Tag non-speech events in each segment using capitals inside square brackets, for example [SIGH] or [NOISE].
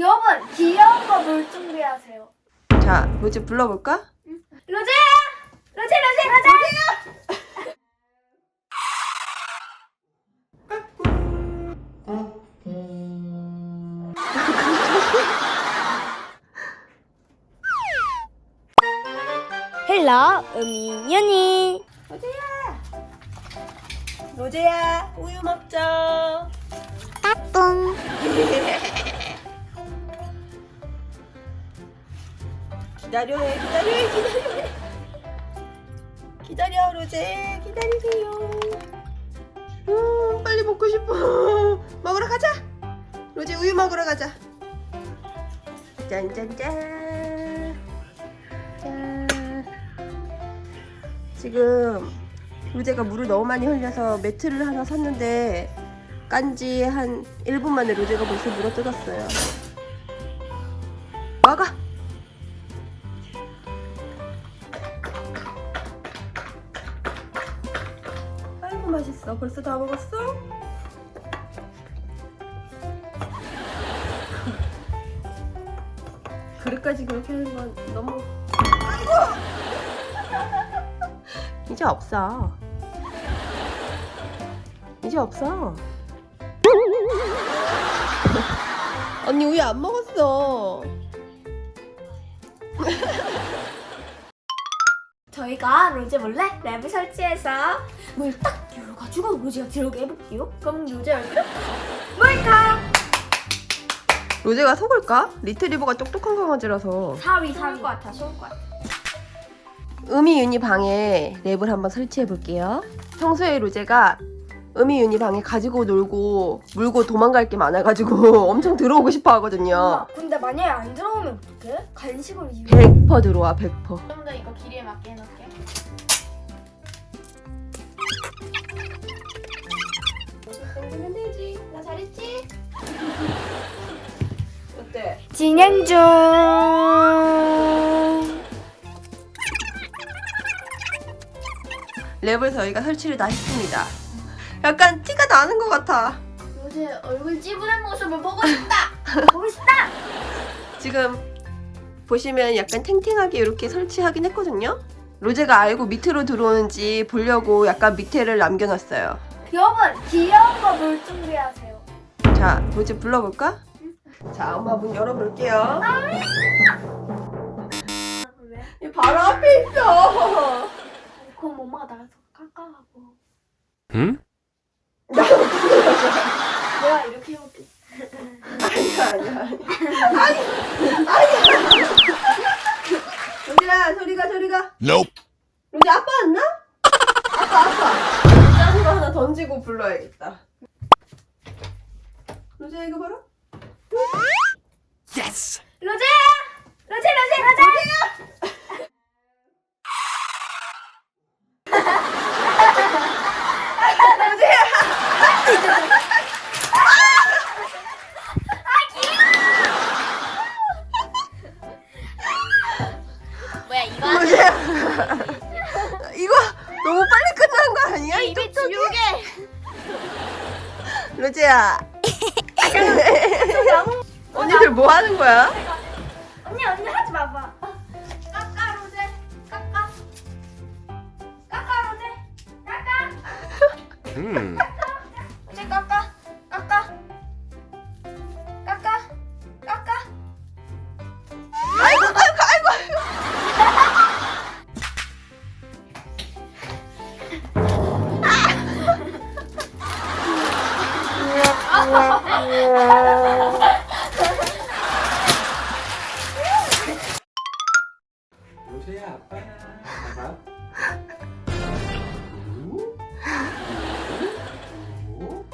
여러분 귀여운 거물 준비하세요. 자, 로제 불러볼까? 로제야! 로제 로제 로제! 헬로 음이윤이 로제야! 로제야, 우유 먹자. 따뚱 [LAUGHS] 기다려, 기다려, 기다려. 기다려, 로제. 기다리세요. 음, 빨리 먹고 싶어. 먹으러 가자. 로제 우유 먹으러 가자. 짠짠짠. 짠. 지금 로제가 물을 너무 많이 흘려서 매트를 하나 샀는데 깐지 한 1분 만에 로제가 벌써 물어 뜯었어요. 막아. 맛있어. 벌써 다 먹었어? 그릇까지 그렇게 하는 건 너무 아이고 이제 없어. 이제 없어. 언니 우유 안 먹었어. 저희가 로제 몰래 랩을 설치해서 물딱 열어가지고 로제가 들어오게 해볼게요. 그럼 로제 얼굴 뭘까? 로제가 속을까? 리트리버가 똑똑한 강아지라서. 사위 사위 것 같아 좋을 것 같아. 음이 윤이 방에 랩을 한번 설치해 볼게요. 평소에 로제가 음이 윤이 방에 가지고 놀고 물고 도망갈 게 많아가지고 [LAUGHS] 엄청 들어오고 싶어 하거든요. 엄마, 근데 만약에 안 들어오면 어떡해? 간식으로 이유. 100% 들어와 100%. 좀 더 이거 길이에 맞게 해놓을게. 당기면 되지. 나 잘했지? 어때? 진행 중. 랩을 저희가 설치를 다 했습니다. 약간 티가 나는 것 같아. 요새 얼굴 찌부른 모습을 보고 싶다. [LAUGHS] 보고 싶다. 지금 보시면 약간 탱탱하게 이렇게 설치하긴 했거든요. 로제가 알고 밑으로 들어오는지 보려고 약간 밑에를 남겨놨어요. 여러분 귀여운 거물 준비하세요. 자, 로제 불러볼까? 자, 엄마 문 열어볼게요. 왜? 이 바로 앞에 있어. 그럼 엄마가 나가서 깎아가고 응? [LAUGHS] 내가 이렇게 해볼게. 아니야, 아니야, 아니야. 아니, 아니 야. 로제야, 소리가, 소리가. Nope. 로제 아빠 왔나? 아빠, 아빠. 작은 거 하나 던지고 불러야겠다. 로제 이거 봐라. Yes. 로제야. 언니들 뭐 하는 거야? 언니 언니 하지 마봐. 까까 로제 까까 까까 로제 까까 Hmm. 로제야 아빠야. 봐봐. 우? 우?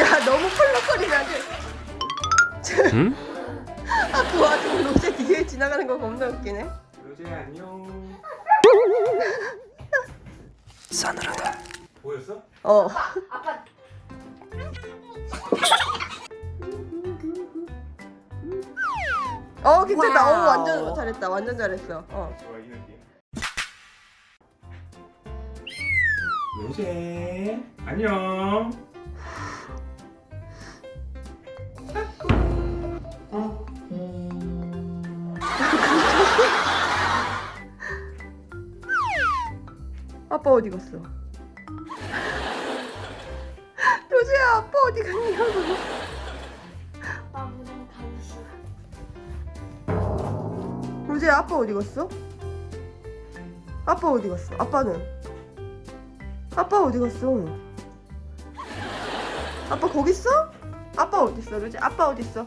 야, 너무 펄럭거리네. 응? 아, 그 와중에 로제 뒤에 지나가는 거 겁나 웃기네. 로제야 안녕. 싸늘하다. 보였어? 어. 아빠 어 괜찮다. 어 완전 잘했다. 완전 잘했어. 어. 요새 안녕. [LAUGHS] 아빠 어디 갔어? [LAUGHS] 조지야 아빠 어디 갔냐고. 로제야 아빠 어디 갔어? 아빠 어디 갔어? 아빠는? 아빠 어디 갔어? 아빠 거기 있어? 아빠 어디 있어? 로제 아빠 어디 있어?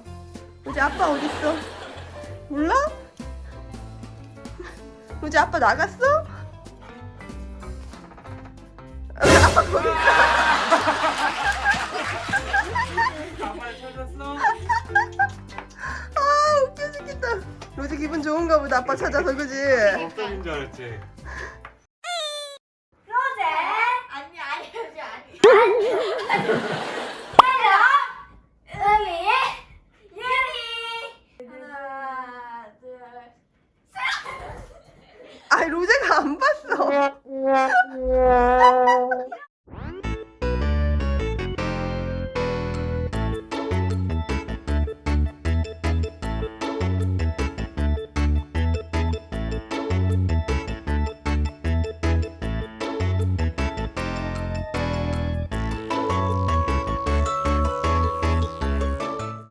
로제 아빠 어디 있어? 몰라? 로제 아빠 나갔어? 아빠 거기 있어? 아빠 찾아서 그지? 업적인 줄 알았지. 그러제 아니 아니 아니 아니 태연 음이 예리 하나 둘 셋. 아니 로제가 안 봤어.